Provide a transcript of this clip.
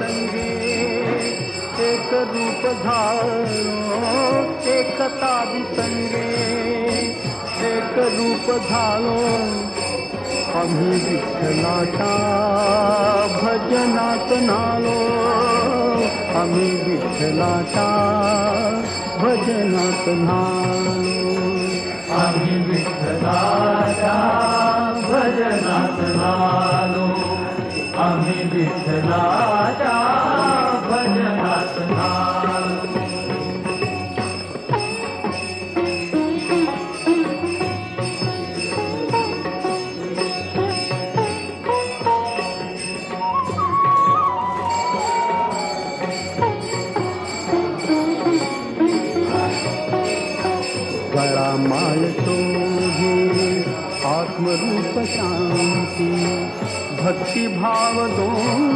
संगे एक रूप धारो एकता संगे। एक रूप धारो आम्ही विठ्ठलाचा भजनात नालो। आम्ही विठ्ठलाचा भजनात नालो। आम्ही विठ्ठलाच्या भजनात नालो। विठ्ठलाच्या भजनात नालो गळा माळतो आत्मरूप शांती। भक्तिभाव दोन्ही